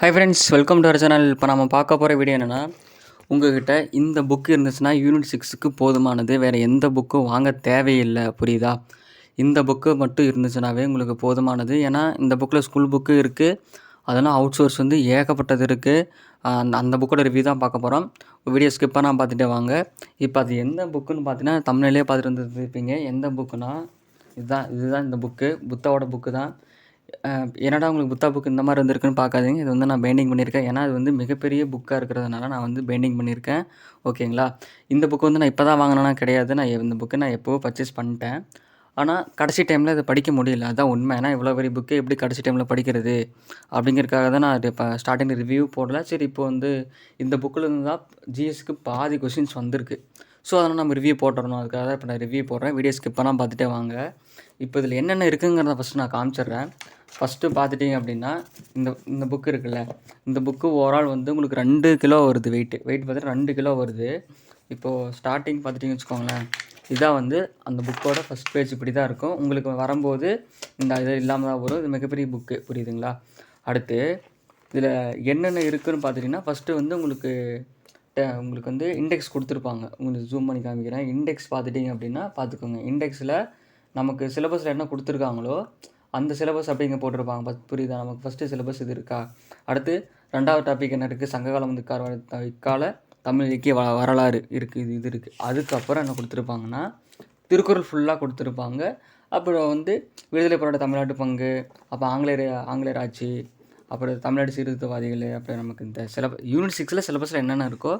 Hi friends welcome to our channel இப்போ நம்ம பார்க்க போகிற வீடியோ என்னென்னா உங்ககிட்ட இந்த புக்கு இருந்துச்சுன்னா யூனிட் சிக்ஸுக்கு போதுமானது. வேறு எந்த புக்கும் வாங்க தேவையில்லை. புரியுதா? இந்த புக்கு மட்டும் இருந்துச்சுனாவே உங்களுக்கு போதுமானது. ஏன்னா இந்த புக்கில் ஸ்கூல் புக்கு இருக்குது அதெல்லாம் அவுட் சோர்ஸ் வந்து ஏகப்பட்டது இருக்குது அந்த அந்த புக்கோட ரிவ்யூ தான் பார்க்க போகிறோம் வீடியோ ஸ்கிப் பண்ணால் பார்த்துட்டே வாங்க. இப்போ அது எந்த புக்குன்னு பார்த்தீங்கன்னா தமிழ்லேயே பார்த்துட்டு வந்துருப்பீங்க எந்த புக்குனால் இதுதான் இதுதான் இந்த புக்கு புத்தாவோட புக்கு தான். என்னடா உங்களுக்கு புத்தா புக் இந்த மாதிரி இருந்திருக்குன்னு பார்க்காதீங்க. இது வந்து நான் பெயிண்டிங் பண்ணியிருக்கேன். ஏன்னா அது வந்து மிகப்பெரிய புக்காக இருக்கிறதுனால நான் வந்து பெயிண்டிங் பண்ணியிருக்கேன். ஓகேங்களா இந்த புக்கு வந்து நான் இப்போ தான் வாங்கினேன்னா கிடையாது. நான் இந்த புக்கு நான் எப்போவோ பர்ச்சேஸ் பண்ணிட்டேன். ஆனால் கடைசி டைமில் இதை படிக்க முடியல. அதுதான் உண்மை. ஏன்னா இவ்வளோ பெரிய புக்கு எப்படி கடைசி டைமில் படிக்கிறது? அப்படிங்கிறதுக்காக தான் நான் இப்போ ஸ்டார்டிங் ரிவ்யூ போடல. சரி இப்போ வந்து இந்த புக்கில் இருந்து தான் ஜிஎஸ்க்கு பாதி கொஷின்ஸ் வந்திருக்கு. ஸோ அதனால் நம்ம ரிவ்யூ போட்டுறணும். அதுக்காக தான் இப்போ நான் ரிவ்யூ போடுறேன். வீடியோ ஸ்கிப் பண்ணால் பார்த்துட்டே வாங்க. இப்போ இதில் என்னென்ன இருக்குங்கிறத ஃபஸ்ட்டு நான் காமிச்சிடுறேன். ஃபஸ்ட்டு பார்த்துட்டிங்க அப்படின்னா இந்த இந்த புக்கு இருக்குல்ல. இந்த புக்கு ஓவரால் வந்து உங்களுக்கு ரெண்டு கிலோ வருது வெயிட்டு வெயிட் பார்த்தீங்கன்னா ரெண்டு கிலோ வருது. இப்போது ஸ்டார்டிங் பார்த்துட்டிங்கன்னு வச்சுக்கோங்களேன். இதான் வந்து அந்த புக்கோட ஃபஸ்ட் பேஜ் இப்படி தான் இருக்கும். உங்களுக்கு வரும்போது இந்த இது இல்லாமல் தான் வரும். இது மிகப்பெரிய புக்கு புரியுதுங்களா? அடுத்து இதில் என்னென்ன இருக்குதுன்னு பார்த்துட்டிங்கன்னா ஃபஸ்ட்டு வந்து உங்களுக்கு உங்களுக்கு வந்து இண்டெக்ஸ் கொடுத்துருப்பாங்க. உங்களுக்கு ஜூம் பண்ணி காமிக்கிறேன். இண்டெக்ஸ் பார்த்துட்டிங்க அப்படின்னா பார்த்துக்கோங்க. இண்டெக்ஸில் நமக்கு சிலபஸில் என்ன கொடுத்துருக்காங்களோ அந்த சிலபஸ் அப்படிங்க போட்டிருப்பாங்க. பஸ் புரியுதா? நமக்கு ஃபஸ்ட்டு சிலபஸ் இது இருக்கா? அடுத்து ரெண்டாவது டாபிக் என்ன இருக்குது சங்ககாலம் வந்து இக்கால இக்கால தமிழ் இலக்கிய வ வரலாறு இருக்குது இது இது இருக்குது அதுக்கப்புறம் என்ன கொடுத்துருப்பாங்கன்னா திருக்குறள் ஃபுல்லாக கொடுத்துருப்பாங்க. அப்புறம் வந்து விடுதலை போராட்ட தமிழ்நாட்டு பங்கு அப்போ ஆங்கிலேயர் ஆங்கிலேயர் ஆட்சி அப்புறம் தமிழ்நாடு சீர்திருத்தவாதிகள் அப்புறம் நமக்கு இந்த சிலப யூனிட் சிக்ஸில் சிலபஸில் என்னென்ன இருக்கோ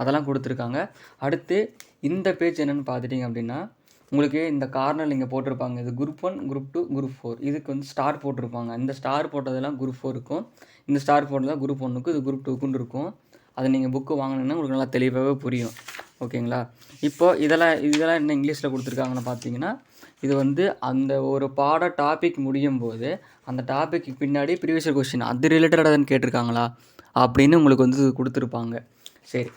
அதெல்லாம் கொடுத்துருக்காங்க. அடுத்து இந்த பேஜ் என்னென்னு பார்த்துட்டிங்க அப்படின்னா உங்களுக்கு இந்த கார்னர் இங்கே போட்டிருப்பாங்க. இது group one group two group four இதுக்கு வந்து ஸ்டார் போட்டிருப்பாங்க. இந்த ஸ்டார் போட்டதெல்லாம் குரூப் ஃபோர் இருக்கும். இந்த ஸ்டார் போட்டதெல்லாம் குரூப் ஒன்றுக்கும் இது குரூப் டூக்குன்னு இருக்கும். அதை நீங்கள் புக்கு வாங்கினீங்கன்னா உங்களுக்கு நல்லா தெளிவாகவே புரியும். ஓகேங்களா? இப்போ இதெல்லாம் இதெல்லாம் என்ன இங்கிலீஷில் கொடுத்துருக்காங்கன்னு பார்த்தீங்கன்னா இது வந்து அந்த ஒரு பாட டாபிக் முடியும் போது அந்த டாபிக்கு பின்னாடி ப்ரீவியஸ் கொஷின் அது ரிலேட்டடாக கேட்டிருக்காங்களா? அப்படின்னு உங்களுக்கு வந்து கொடுத்துருப்பாங்க. சரி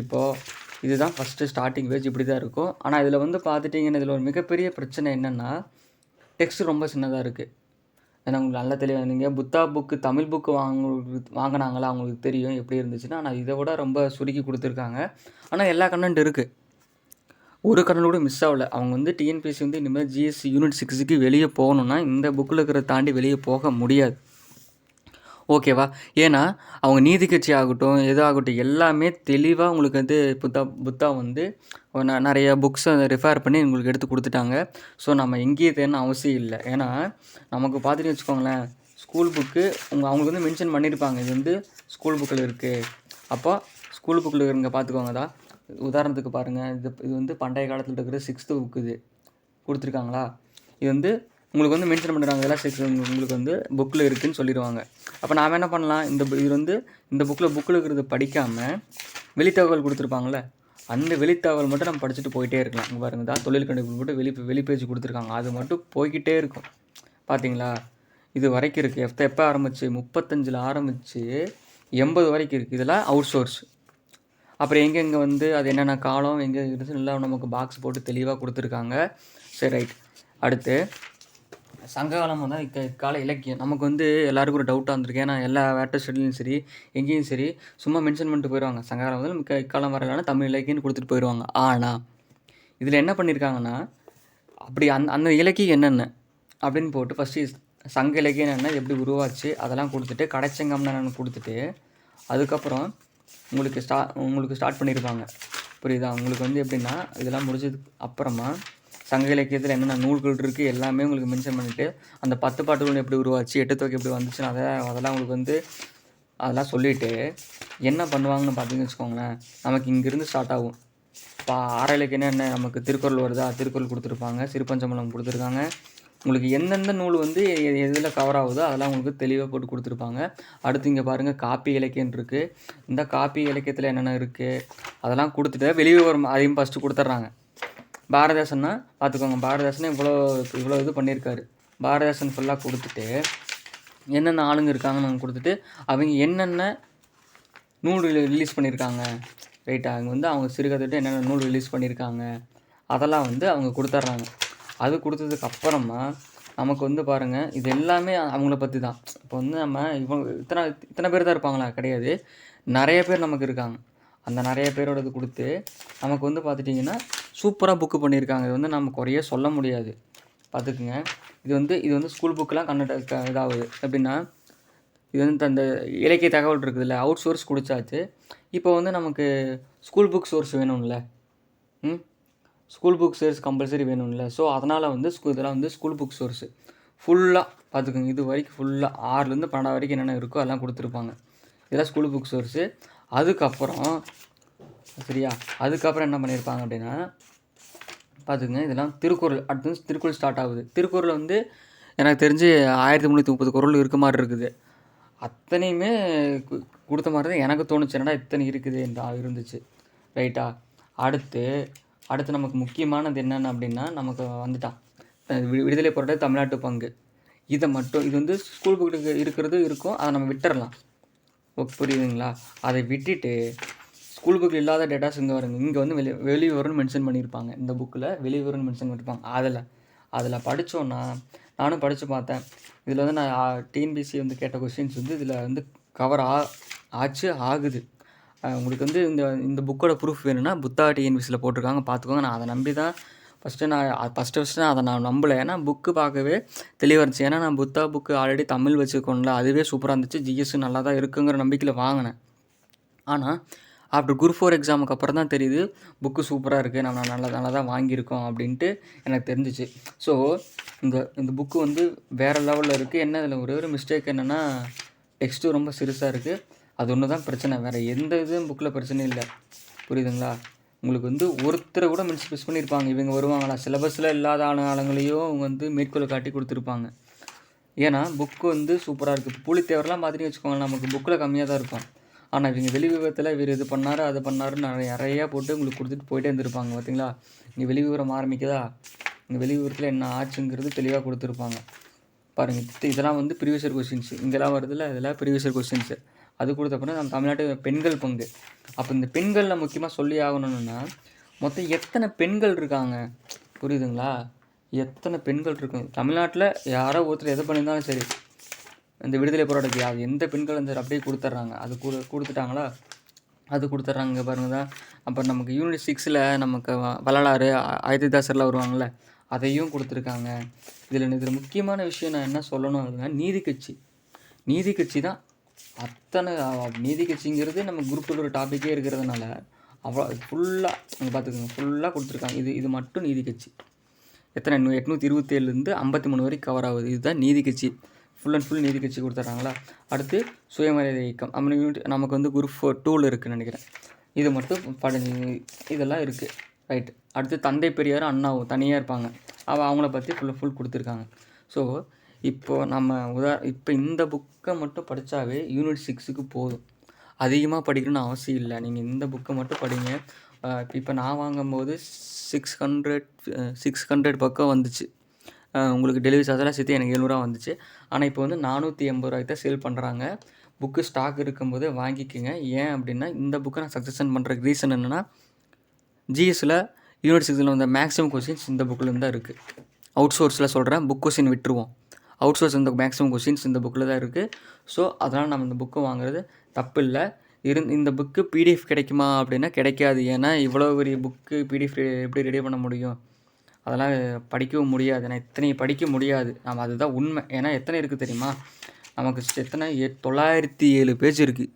இப்போது இதுதான் ஃபஸ்ட்டு ஸ்டார்டிங் பேஜ் இப்படி தான் இருக்கும். ஆனால் இதில் வந்து பார்த்துட்டிங்கன்னா இதில் ஒரு மிகப்பெரிய பிரச்சனை என்னென்னா டெக்ஸ்ட் ரொம்ப சின்னதாக இருக்குது ஏன்னா உங்களுக்கு நல்ல தெளிவாக நீங்கள் புத்தா புக்கு தமிழ் புக்கு வாங்க வாங்கினாங்களா? அவங்களுக்கு தெரியும் எப்படி இருந்துச்சுன்னா ஆனால் இதை விட ரொம்ப சுருக்கி கொடுத்துருக்காங்க. ஆனால் எல்லா கண்டென்ட் இருக்குது ஒரு கடன் கூட மிஸ் ஆகல. அவங்க வந்து டிஎன்பிஎஸ்சி வந்து இனிமேல் ஜிஎஸ்சி யூனிட் சிக்ஸுக்கு வெளியே போகணுன்னா இந்த புக்கில் இருக்கிறத தாண்டி வெளியே போக முடியாது. ஓகேவா ஏன்னா அவங்க நீதி கட்சி ஆகட்டும் எதாகட்டும் எல்லாமே தெளிவாக உங்களுக்கு வந்து புத்தா புத்தா வந்து நிறைய புக்ஸை ரெஃபர் பண்ணி உங்களுக்கு எடுத்து கொடுத்துட்டாங்க. ஸோ நம்ம எங்கேயே தேடணும் அவசியம் இல்லை. ஏன்னா நமக்கு பார்த்துட்டு வச்சுக்கோங்களேன் ஸ்கூல் புக்கு உங்கள் அவங்களுக்கு வந்து மென்ஷன் பண்ணியிருப்பாங்க. இது வந்து ஸ்கூல் புக்கில் இருக்குது அப்போ ஸ்கூல் புக்கில் இருங்க பார்த்துக்கோங்கதா உதாரணத்துக்கு பாருங்கள் இது இது வந்து பண்டைய காலத்தில் இருக்கிற சிக்ஸ்த்து புக்கு இது. கொடுத்துருக்காங்களா? இது வந்து உங்களுக்கு வந்து மென்ஷன் பண்ணுறாங்க இதெல்லாம் சிக்ஸ் உங்களுக்கு வந்து புக்கில் இருக்குதுன்னு சொல்லிடுவாங்க. அப்போ நாம் என்ன பண்ணலாம்? இந்த இது வந்து இந்த புக்கில் புக்கில் இருக்கிறது படிக்காமல் வெளித்தகவல் கொடுத்துருப்பாங்கள்ல அந்த வெளித்தகவல் மட்டும் நம்ம படிச்சுட்டு போயிட்டே இருக்கலாம். இங்கே பாருங்க தான் தொழில் கண்டுபிடிப்பு மட்டும் வெளி வெளி பேஜ் கொடுத்துருக்காங்க. அது மட்டும் போய்கிட்டே இருக்கும். பார்த்தீங்களா இது வரைக்கும் இருக்குது எப்போ எப்போ ஆரம்பிச்சு? முப்பத்தஞ்சில் ஆரம்பித்து எண்பது வரைக்கும் இருக்குது இதெல்லாம் அவுட் சோர்ஸ் அப்புறம் எங்கெங்கே வந்து அது என்னென்ன காலம் எங்கே இருந்துச்சு நல்லா நமக்கு பாக்ஸ் போட்டு தெளிவாக கொடுத்துருக்காங்க. சரி ரைட் அடுத்து சங்ககாலம் தான் இக்க இக்கால இலக்கியம். நமக்கு வந்து எல்லாருக்கும் ஒரு டவுட்டாக வந்திருக்கு. ஏன்னா எல்லா வேட்ட ஸ்டடிலையும் சரி எங்கேயும் சரி சும்மா மென்ஷன் பண்ணிட்டு போயிடுவாங்க சங்ககாலம் வந்து மிக்க இக்காலம் வரலான தமிழ் இலக்கியம்னு கொடுத்துட்டு போயிடுவாங்க ஆனால் இதில் என்ன பண்ணியிருக்காங்கன்னா அப்படி அந் அந்த இலக்கியம் என்னென்ன அப்படின்னு போட்டு ஃபஸ்ட்டு சங்க இலக்கியம் என்ன எப்படி உருவாச்சு அதெல்லாம் கொடுத்துட்டு கடைச்சங்கம்னு என்னென்னு கொடுத்துட்டு அதுக்கப்புறம் உங்களுக்கு ஸ்டா உங்களுக்கு ஸ்டார்ட் பண்ணியிருப்பாங்க புரியுதா? உங்களுக்கு வந்து எப்படின்னா இதெல்லாம் முடிஞ்சதுக்கு அப்புறமா சங்க இலக்கியத்தில் என்னென்ன நூல்கள் இருக்குது எல்லாமே உங்களுக்கு மென்ஷன் பண்ணிவிட்டு அந்த பத்து பாட்டுகள் எப்படி உருவாச்சு எட்டு தொகை எப்படி வந்துச்சுன்னு அதை அதெல்லாம் உங்களுக்கு வந்து அதெல்லாம் சொல்லிவிட்டு என்ன பண்ணுவாங்கன்னு பார்த்தீங்கன்னு வச்சுக்கோங்களேன் நமக்கு இங்கேருந்து ஸ்டார்ட் ஆகும். இப்போ ஆறு இலக்கியம் என்ன? நமக்கு திருக்குறள் வருதா? திருக்குறள் கொடுத்துருப்பாங்க சிறுபஞ்சமலம் கொடுத்துருக்காங்க. உங்களுக்கு எந்தெந்த நூல் வந்து எதில் கவர் ஆகுதோ அதெல்லாம் உங்களுக்கு தெளிவாக போட்டு கொடுத்துருப்பாங்க. அடுத்து இங்கே பாருங்கள் காப்பி இலக்கியம் இருக்குது இந்த காப்பி இலக்கியத்தில் என்னென்ன இருக்குது அதெல்லாம் கொடுத்துட்டு வெளியே வரும் அதையும் ஃபஸ்ட்டு கொடுத்துட்றாங்க பாரதேசன்னா பார்த்துக்கோங்க பாரதிதாசனே இவ்வளோ இவ்வளோ இது பண்ணியிருக்காரு பாரதேசன் ஃபுல்லாக கொடுத்துட்டு என்னென்ன ஆளுங்க இருக்காங்கன்னு அவங்க கொடுத்துட்டு அவங்க என்னென்ன நூல் ரிலீஸ் பண்ணியிருக்காங்க ரைட்டா அங்கே வந்து அவங்க சிறுகதைட்டு என்னென்ன நூல் ரிலீஸ் பண்ணியிருக்காங்க அதெல்லாம் வந்து அவங்க கொடுத்துட்றாங்க அது கொடுத்ததுக்கு அப்புறமா நமக்கு வந்து பாருங்கள் இது எல்லாமே அவங்கள பற்றி தான் இப்போ வந்து நம்ம இவங்க இத்தனை இத்தனை பேர் தான் இருப்பாங்களா? கிடையாது. நிறைய பேர் நமக்கு இருக்காங்க. அந்த நிறைய பேரோடது கொடுத்து நமக்கு வந்து பார்த்துட்டிங்கன்னா சூப்பராக புக்கு பண்ணியிருக்காங்க இது வந்து நம்ம குறைய சொல்ல முடியாது. பார்த்துக்குங்க இது வந்து இது வந்து ஸ்கூல் புக்கெலாம் கண்ணட்ட இதாகுது. எப்படின்னா இது வந்து அந்த இலக்கிய தகவல் இருக்குதுல்ல அவுட் சோர்ஸ் கொடுத்தாச்சு. இப்போ வந்து நமக்கு ஸ்கூல் புக் சோர்ஸ் வேணும்ல. ம்? ஸ்கூல் புக் சோர்ஸ் கம்பல்சரி வேணும்ல. ஸோ அதனால் வந்து ஸ்கூல் இதெல்லாம் வந்து ஸ்கூல் புக் சோர்ஸு ஃபுல்லாக பார்த்துக்கோங்க. இது வரைக்கும் ஃபுல்லாக ஆறுலேருந்து பன்னெண்டாவது வரைக்கும் என்னென்ன இருக்கோ அதெல்லாம் கொடுத்துருப்பாங்க. இதெல்லாம் ஸ்கூல் புக் சோர்ஸு அதுக்கப்புறம் சரியா? அதுக்கப்புறம் என்ன பண்ணியிருப்பாங்க அப்படின்னா பார்த்துக்குங்க. இதெல்லாம் திருக்குறள் அடுத்து வந்து திருக்குறள் ஸ்டார்ட் ஆகுது. திருக்குறள் வந்து எனக்கு தெரிஞ்சு ஆயிரத்தி முந்நூற்றி முப்பது குறள் இருக்க மாதிரி இருக்குது. அத்தனையுமே கொடுத்த மாதிரி தான் எனக்கு தோணுச்சு. என்னடா இத்தனை இருக்குது என்றா இருந்துச்சு. ரைட்டா அடுத்து அடுத்து நமக்கு முக்கியமானது என்னென்ன அப்படின்னா நமக்கு வந்துட்டான் விடுதலை போராட்ட தமிழ்நாட்டு பங்கு. இதை மட்டும் இது வந்து ஸ்கூல் புக்கு இருக்கிறது இருக்கும் அதை நம்ம விட்டுறலாம். ஓகே புரியுதுங்களா? அதை விட்டுட்டு ஸ்கூல் புக்கில் இல்லாத டேட்டாஸ் இங்கே வருங்க. இங்கே வந்து வெளி வெளிவரும்னு மென்ஷன் பண்ணியிருப்பாங்க. இந்த புக்கில் வெளிவரும்னு மென்ஷன் பண்ணியிருப்பாங்க. அதில் அதில் படித்தோன்னா நானும் படித்து பார்த்தேன். இதில் வந்து நான் டிஎன்பிசி வந்து கேட்ட கொஸ்டின்ஸ் வந்து இதில் வந்து கவர் ஆ ஆச்சு ஆகுது. உங்களுக்கு வந்து இந்த இந்த புக்கோட ப்ரூஃப் வேணும்னா புத்தா டிஎன்பிசியில் போட்டிருக்காங்க. பார்த்துக்கோங்க. நான் அதை நம்பி தான் ஃபஸ்ட்டு நான் ஃபஸ்ட்டு ஃபஸ்ட்டு நான் அதை நான் நம்பலை. ஏன்னா புக்கு பார்க்கவே தெளிவாக இருந்துச்சு. ஏன்னா நான் புத்தா புக்கு ஆல்ரெடி தமிழ் வச்சுருக்கோம்ல. அதுவே சூப்பராக இருந்துச்சு. ஜிஎஸ் நல்லா தான் இருக்குங்கிற நம்பிக்கையில் வாங்கினேன். ஆனால் ஆஃப்டர் குரூப் ஃபோர் எக்ஸாமுக்கு அப்புறம் தான் தெரியுது புக்கு சூப்பராக இருக்குது நம்ம நல்லா நல்லா தான் வாங்கியிருக்கோம் அப்படின்ட்டு எனக்கு தெரிஞ்சிச்சு. ஸோ இந்த இந்த புக்கு வந்து வேறு லெவலில் இருக்குது என்ன இதில் ஒரே ஒரு மிஸ்டேக் என்னென்னா டெக்ஸ்ட்டு ரொம்ப சிறுசாக இருக்குது அது ஒன்று தான் பிரச்சனை. வேறு எந்த இதுவும் புக்கில் பிரச்சனை இல்லை. புரியுதுங்களா? உங்களுக்கு வந்து ஒருத்தரை கூட மிஸ் மிஸ் பண்ணியிருப்பாங்க இவங்க வருவாங்களா? சிலபஸில் இல்லாத ஆன ஆளுங்களையும் அவங்க வந்து மேற்கோளை காட்டி கொடுத்துருப்பாங்க. ஏன்னா புக்கு வந்து சூப்பராக இருக்குது புலித்தேவரெலாம் மாதிரி வச்சுக்கோங்க நமக்கு புக்கில் கம்மியாக தான் இருக்கும். ஆனால் இவங்க வெளி விவரத்தில் இவர் இது பண்ணாரு அது பண்ணாருன்னு நிறைய நிறையா போட்டு உங்களுக்கு கொடுத்துட்டு போயிட்டே இருந்திருப்பாங்க. பார்த்தீங்களா இங்கே வெளி விவரம் ஆரம்பிக்குதா? இங்கே வெளி விவரத்தில் என்ன ஆச்சுங்கிறது தெளிவாக கொடுத்துருப்பாங்க. பாருங்கள் இதெல்லாம் வந்து ப்ரீவியஸர் கொஸ்டின்ஸ் இங்கெல்லாம் வருதுல்ல இதெல்லாம் ப்ரீவியஸர் கொஸ்டின்ஸு அது கொடுத்தப்பறம் நம்ம தமிழ்நாட்டு பெண்கள் பங்கு. அப்போ இந்த பெண்களில் முக்கியமாக சொல்லி ஆகணும்னா மொத்தம் எத்தனை பெண்கள் இருக்காங்க? புரியுதுங்களா? எத்தனை பெண்கள் இருக்கும் தமிழ்நாட்டில் யாரோ ஒருத்தர் எதை பண்ணியிருந்தாலும் சரி இந்த விடுதலை போராட்டத்துக்கு அது எந்த பெண்கள் வந்து அப்படியே கொடுத்துட்றாங்க? அது கொடு கொடுத்துட்டாங்களா? அது கொடுத்துட்றாங்க. பாருங்க தான். அப்புறம் நமக்கு யூனிட் சிக்ஸில் நமக்கு வ- வரலாறு ஆயுததாசர்லாம் வருவாங்கள்ல அதையும் கொடுத்துருக்காங்க. இதில் இதில் முக்கியமான விஷயம் நான் என்ன சொல்லணும் அப்படின்னா நீதி கட்சி. நீதி கட்சி தான் அத்தனை நீதி கட்சிங்கிறது நம்ம குரூப்பில் ஒரு டாப்பிக்கே இருக்கிறதுனால அவ்வளோ ஃபுல்லாக நீங்கள் பார்த்துக்கோங்க ஃபுல்லாக கொடுத்துருக்காங்க. இது இது மட்டும் நீதி கட்சி. எத்தனை எட்நூற்றி இருபத்தேழுலேருந்து ஐம்பத்தி மூணு வரைக்கும் கவர் ஆகுது. இதுதான் நீதி கட்சி. ஃபுல் அண்ட் ஃபுல் நீதி கட்சி கொடுத்துட்றாங்களா அடுத்து சுயமரியாதை இயக்கம். நம்ம நமக்கு வந்து குரூப் ஃபோர் டூவில் இருக்குன்னு நினைக்கிறேன். இது மட்டும் பட இதெல்லாம் இருக்குது ரைட் அடுத்து தந்தை பெரியார் அண்ணாவும் தனியாக இருப்பாங்க. அவள் அவங்கள பற்றி ஃபுல் ஃபுல் கொடுத்துருக்காங்க. ஸோ இப்போது நம்ம உதா இப்போ இந்த புக்கை மட்டும் படித்தாவே யூனிட் சிக்ஸுக்கு போதும். அதிகமாக படிக்கணும்னு அவசியம் இல்லை. நீங்கள் இந்த புக்கை மட்டும் படிங்க. இப்போ நான் வாங்கும்போது சிக்ஸ் ஹண்ட்ரட் சிக்ஸ் ஹண்ட்ரட் பக்கம் வந்துச்சு. உங்களுக்கு டெலிவரி சார்ஜெல்லாம் சேர்த்து எனக்கு எழுநூறுவா வந்துச்சு. ஆனால் இப்போ வந்து நானூற்றி எண்பது ரூபாய்க்கு தான் சேல் பண்ணுறாங்க புக்கு ஸ்டாக் இருக்கும்போது வாங்கிக்கோங்க. ஏன் அப்படின்னா இந்த புக்கை நான் சக்ஸஸன் பண்ணுறதுக்கு ரீசன் என்னென்னா ஜிஎஸில் யூனிட் சிக்ஸில் வந்த மேக்ஸிமம் கொஸ்டின்ஸ் இந்த புக்கில் தான் இருக்குது அவுட் சோர்ஸில் சொல்கிறேன் புக் கொஸ்டின் விட்டுருவோம். அவுட் சோர்ஸ் இந்த மேக்ஸிமம் கொஷின்ஸ் இந்த புக்கில் தான் இருக்குது ஸோ அதனால் நம்ம இந்த புக்கு வாங்குறது தப்பு இல்லை இருந் இந்த புக்கு பிடிஎஃப் கிடைக்குமா அப்படின்னா கிடைக்காது. ஏன்னா இவ்வளோ பெரிய புக்கு பிடிஎஃப் எப்படி ரெடி பண்ண முடியும்? அதெல்லாம் படிக்கவும் முடியாது. நான் இத்தனை படிக்க முடியாது. நம்ம அதுதான் உண்மை. ஏன்னா எத்தனை இருக்குது தெரியுமா? நமக்கு எத்தனை? எ- தொள்ளாயிரத்தி ஏழு பேஜ் இருக்குது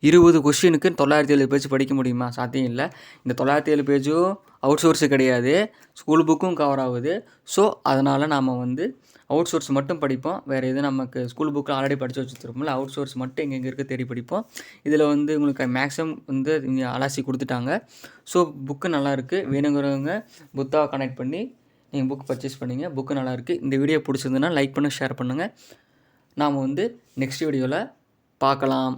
இருபது கொஷினுக்கு தொள்ளாயிரத்தி ஏழு பேஜ் படிக்க முடியுமா? சாத்தியம் இல்லை. இந்த தொள்ளாயிரத்தி ஏழு பேஜும் அவுட் சோர்ஸு கிடையாது. ஸ்கூல் புக்கும் கவர் ஆகுது. ஸோ அதனால் நாம் வந்து அவுட் சோர்ஸ் மட்டும் படிப்போம். வேறு எதுவும் நமக்கு ஸ்கூல் புக்கில் ஆல்ரெடி படித்து வச்சுருப்போம்ல அவுட் சோர்ஸ் மட்டும் எங்கே இருக்க தேடி படிப்போம். இதில் வந்து உங்களுக்கு மேக்ஸிமம் வந்து இங்கே அலாசி கொடுத்துட்டாங்க. ஸோ புக்கு நல்லா இருக்குது வேணுங்கிறவங்க புத்தாக கனெக்ட் பண்ணி நீங்கள் புக் பர்ச்சேஸ் பண்ணிங்க புக்கு நல்லாயிருக்கு இந்த வீடியோ பிடிச்சிருந்துன்னா லைக் பண்ண ஷேர் பண்ணுங்கள் நாம் வந்து நெக்ஸ்ட் வீடியோவில் பார்க்கலாம்.